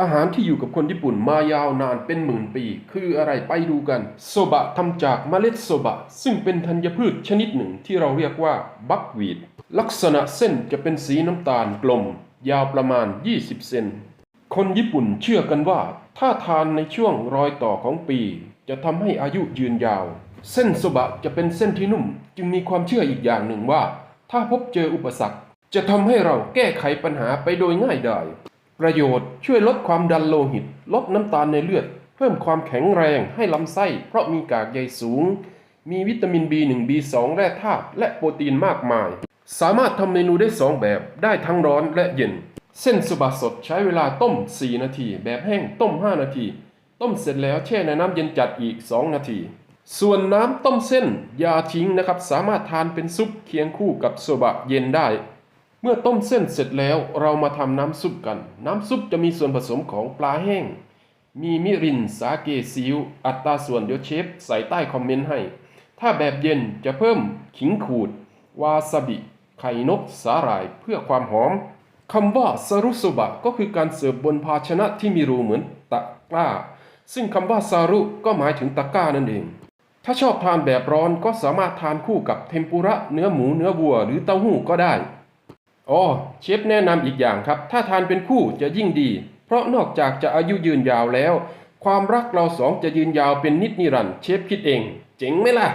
อาหารที่อยู่กับคนญี่ปุ่นมายาวนานเป็นหมื่นปี คืออะไรไปดูกัน โซบะทำจากเมล็ดโซบะ ซึ่งเป็นธัญพืชชนิดหนึ่งที่เราเรียกว่าบักวีดลักษณะเส้นจะเป็นสีน้ำตาลกลม ยาวประมาณ 20 เซนคนญี่ปุ่นเชื่อกันว่า ถ้าทานในช่วงรอยต่อของปี จะทำให้อายุยืนยาว เส้นโซบะจะเป็นเส้นที่นุ่ม จึงมีความเชื่ออีกอย่างหนึ่งว่า ถ้าพบเจออุปสรรค จะทำให้เราแก้ไขปัญหาไปโดยง่ายไดาย ประโยชน์ช่วยลดความดันโลหิต ลดน้ำตาลในเลือด เพิ่มความแข็งแรงให้ลำไส้ เพราะมีกากใยสูง มีวิตามิน B1 B2 แร่ธาตุและโปรตีนมากมาย สามารถทำเมนูได้ 2 แบบได้ทั้งร้อนและเย็น เส้นสุบะสดใช้เวลาต้ม 4 นาที แบบแห้งต้ม 5 นาที ต้มเสร็จแล้วแช่ในน้ำเย็นจัดอีก 2 นาที ส่วนน้ำต้มเส้นอย่าทิ้งนะครับสามารถทานเป็นซุปเคียงคู่กับโซบะเย็นได้ เมื่อต้มเส้นเสร็จแล้วเรามาทำน้ำซุปกัน น้ำซุปจะมีส่วนผสมของปลาแห้ง มีมิรินสาเกซีอิ๊วอัตราส่วนเดี๋ยวเชฟใส่ใต้คอมเมนต์ให้ ถ้าแบบเย็นจะเพิ่มขิงขูด วาซาบิ ไข่นกสาหร่ายเพื่อความหอมคำว่าซารุโซบะก็คือการเสิร์ฟบนภาชนะที่มีรูเหมือนตะกร้า ซึ่งคำว่าซารุก็หมายถึงตะกร้านั่นเอง ถ้าชอบทานแบบร้อนก็สามารถทานคู่กับเทมปุระเนื้อหมูเนื้อวัวหรือเต้าหู้ก็ได้ อ๋อเชฟแนะนำอีกอย่างครับ ถ้าทานเป็นคู่จะยิ่งดี เพราะนอกจากจะอายุยืนยาวแล้ว ความรักเราสองจะยืนยาวเป็นนิจนิรันดร์เชฟคิดเอง เจ๋งไหมล่ะ